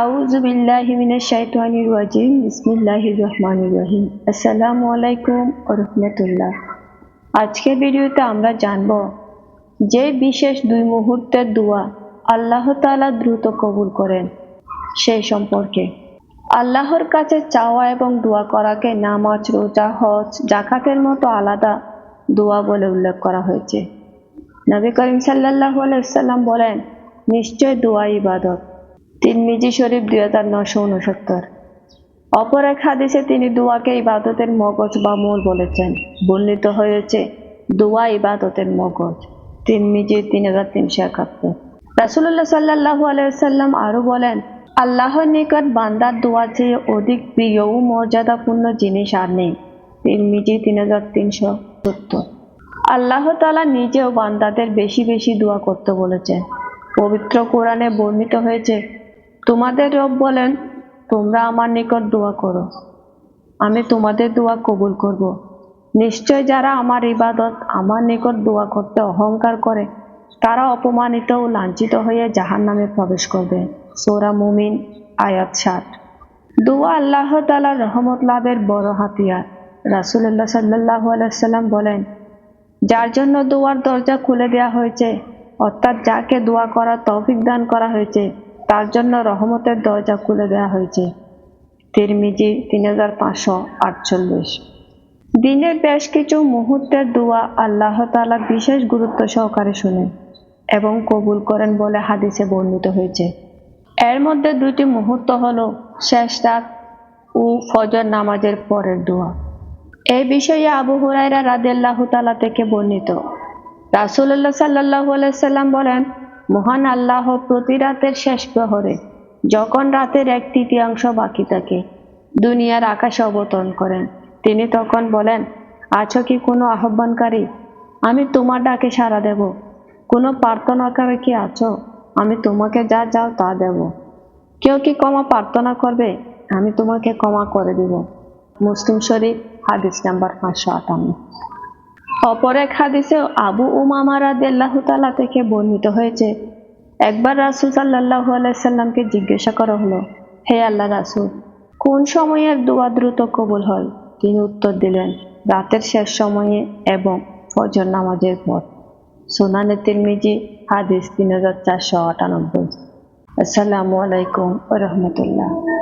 আউযু বিল্লাহি মিনাশ শাইতানির রাজিম। বিসমিল্লাহির রহমানির রহিম। আসসালামু আলাইকুম রাহমাতুল্লাহ। আজকের ভিডিওতে আমরা জানব যে বিশেষ দুই মুহূর্তের দোয়া আল্লাহ তাআলা দ্রুত কবুল করেন সেই সম্পর্কে। আল্লাহর কাছে চাওয়া এবং দোয়া করাকে নামাজ, রোজা, হজ জাকাতের মতো আলাদা দোয়া বলে উল্লেখ করা হয়েছে। নবী করিম সাল্লাল্লাহু আলাইহি সাল্লাম বলেন, নিশ্চয় দোয়া ইবাদত। তিরমিজি শরীফ দুই হাজার নশো উনসত্তর অপর এক হাদিসে তিনি দোয়াকে ইবাদতের মগজ বা মূল বলেছেন। বর্ণিত হয়েছে, দোয়া ইবাদতের মগজ। তিরমিজি তিন হাজার তিনশো একাত্তর। রাসুল্লাহ সাল্লাহু আলাইসাল্লাম আরও বলেন, আল্লাহর নিকট বান্দার দোয়া চেয়ে অধিক প্রিয় ও মর্যাদাপূর্ণ জিনিস আর নেই। তিরমিজি তিন হাজার তিনশো সত্তর। আল্লাহ তালা নিজেও বান্দাদের বেশি বেশি দোয়া করতে বলেছেন। পবিত্র কোরআনে বর্ণিত হয়েছে তোমাদের রব বলেন, তোমরা আমার নিকট দোয়া করো। আমি তোমাদের দোয়া কবুল করব। নিশ্চয় যারা আমার ইবাদত আমার নিকট দোয়া করতে অহংকার করে, তারা অপমানিত ও লাঞ্ছিত হয়ে জাহান নামে প্রবেশ করবে। সোরা মুমিন, আয়াত ষাট। দোয়া আল্লাহ তালার রহমত লাভের বড় হাতিয়ার। রাসুল্লাহ সাল্লাহ আলাইসাল্লাম বলেন, যার জন্য দোয়ার দরজা খুলে দেওয়া হয়েছে, অর্থাৎ যাকে দোয়া করার তৌফিক দান করা হয়েছে তার জন্য রহমতের দরজা খুলে দেওয়া হয়েছে। তিরমিজি তিন হাজার পাঁচশো আটচল্লিশ। দিনের বেশ কিছু মুহূর্তের দোয়া আল্লাহ তালা বিশেষ গুরুত্ব সহকারে শুনেন এবং কবুল করেন বলে হাদিসে বর্ণিত হয়েছে। এর মধ্যে দুটি মুহূর্ত হলো শেষ রাত ও ফজর নামাজের পরের দোয়া। এই বিষয়ে আবু হুরাইরা রাদিয়াল্লাহ তালা থেকে বর্ণিত। রাসুল্লাহ সাল্লাহু আলাইসাল্লাম বলেন মহান আল্লাহ প্রতি রাতের শেষ প্রহরে, যখন রাতের এক তৃতীয়াংশ বাকি থাকে, দুনিয়ার আকাশে অবতরণ করেন। তিনি তখন বলেন, আছো কি কোনো আহ্বানকারী? আমি তোমার ডাকে সাড়া দেব। কোনো প্রার্থনাকারী কি আছো? আমি তোমাকে যা যাও তা দেব। কেউ কি ক্ষমা প্রার্থনা করবে? আমি তোমাকে ক্ষমা করে দিব। মুসলিম শরীফ, হাদিস নাম্বার পাঁচশো আটান্ন। অপর এক হাদিসে আবু উমামা রাদিয়াল্লাহ তাআলা থেকে বর্ণিত হয়েছে। একবার রাসূল সাল্লাল্লাহু আলাইহি সাল্লামকে জিজ্ঞাসা করা হলো, হে আল্লাহ রাসূল, কোন সময়ের দোয়া দ্রুত কবুল হয়? তিনি উত্তর দিলেন, রাতের শেষ সময়ে এবং ফজর নামাজের পর। সুনানে তিরমিজি, হাদিস তিন হাজার চারশো আটানব্বই। আসসালামু আলাইকুম রহমতুল্লাহ।